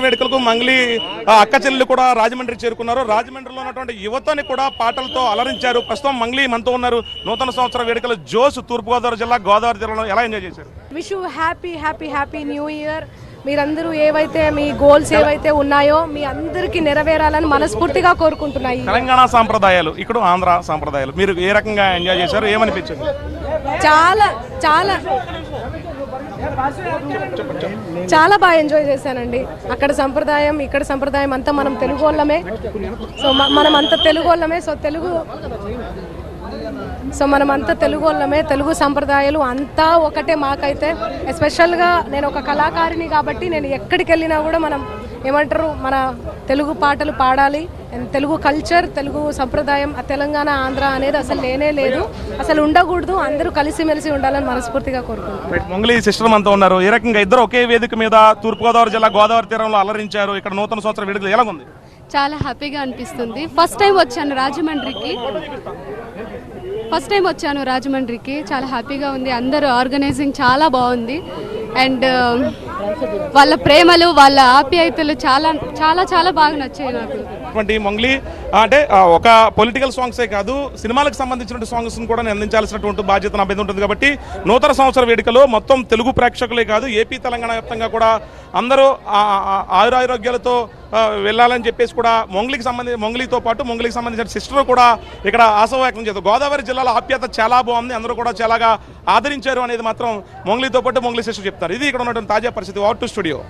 వేడుకలకు మంగళి ఆ, అక్క చెల్లెలు కూడా రాజమండ్రి చేరుకున్నారు. రాజమండ్రిలో ఉన్నటువంటి యువతని కూడా పాటలతో అలరించారు. ప్రస్తుతం మంగళి మనతో ఉన్నారు. నూతన సంవత్సర వేడుకలు జోస్ తూర్పుగోదావరి జిల్లా గోదావరి జిల్లాలో ఎలా ఎంజాయ్ చేశారు? Wish happy happy happy new year మీరందరూ ఏవైతే మీ గోల్స్ ఏవైతే ఉన్నాయో మీ అందరికీ నెరవేరాలని మనస్ఫూర్తిగా కోరుకుంటున్నాయి. తెలంగాణ సాంప్రదాయాలు ఇక్కడ ఆంధ్ర సాంప్రదాయాలు మీరు ఏ రకంగా ఎంజాయ్ చేశారు? ఏమనిపించింది? చాలా చాలా. చాలా బాగా ఎంజాయ్ చేశానండి. అక్కడ సంప్రదాయం ఇక్కడ సంప్రదాయం అంతా మనం తెలుగు వాళ్ళమే. సో మనం అంత తెలుగు వాళ్ళమే. సో తెలుగు సో మనం అంతా తెలుగు వాళ్ళమే. తెలుగు సంప్రదాయాలు అంతా ఒకటే మాకైతే. ఎస్పెషల్గా నేను ఒక కళాకారిణి కాబట్టి నేను ఎక్కడికి వెళ్ళినా కూడా మనం ఏమంటారు మన తెలుగు పాటలు పాడాలి. తెలుగు కల్చర్ తెలుగు సంప్రదాయం ఆ తెలంగాణ ఆంధ్ర అనేది అసలు లేనే లేదు. అసలు ఉండకూడదు. అందరూ కలిసిమెలిసి ఉండాలని మనస్ఫూర్తిగా కోరుకుంటున్నాను మంగళి సిస్టర్ మనతో ఉన్నారు. ఏ రకంగా ఇద్దరు ఒకే వేదిక మీద తూర్పుగోదావరి జిల్లా గోదావరి తీరంలో అలరించారు. ఇక్కడ నూతన సంవత్సర వేడుకలు ఎలా ఉంది చాలా హ్యాపీగా అనిపిస్తుంది. ఫస్ట్ టైం వచ్చాను రాజమండ్రికి. ఫస్ట్ టైం వచ్చాను రాజమండ్రికి. చాలా హ్యాపీగా ఉంది. అందరూ ఆర్గనైజింగ్ చాలా బాగుంది. అండ్ వాళ్ళ ప్రేమలు వాళ్ళ ఆప్యాయతలు చాలా చాలా చాలా బాగా నచ్చాయి నాకు. అటువంటి అంటే ఒక పొలిటికల్ సాంగ్సే కాదు సినిమాలకు సంబంధించినటువంటి సాంగ్స్ కూడా నేను అందించాల్సినటువంటి బాధ్యత నా మీద ఉంటుంది కాబట్టి నూతన సంవత్సర వేడుకలో మొత్తం తెలుగు ప్రేక్షకులే కాదు ఏపీ తెలంగాణ వ్యాప్తంగా కూడా అందరూ ఆయురారోగ్యాలతో వెళ్ళాలని చెప్పేసి కూడా మొంగలికి సంబంధించి మొంగలితో పాటు మొంగలికి సంబంధించిన సిస్టర్ కూడా ఇక్కడ ఆశ వ్యక్తం చేస్తారు గోదావరి జిల్లాలో ఆప్యాత చాలా బాగుంది. అందరూ కూడా చాలాగా ఆదరించారు అనేది మాత్రం మొంగ్లీతో పాటు మొంగలి సిస్టర్ చెప్తారు ఇది ఇక్కడ ఉన్నటువంటి తాజా పరిస్థితి. Out to studio.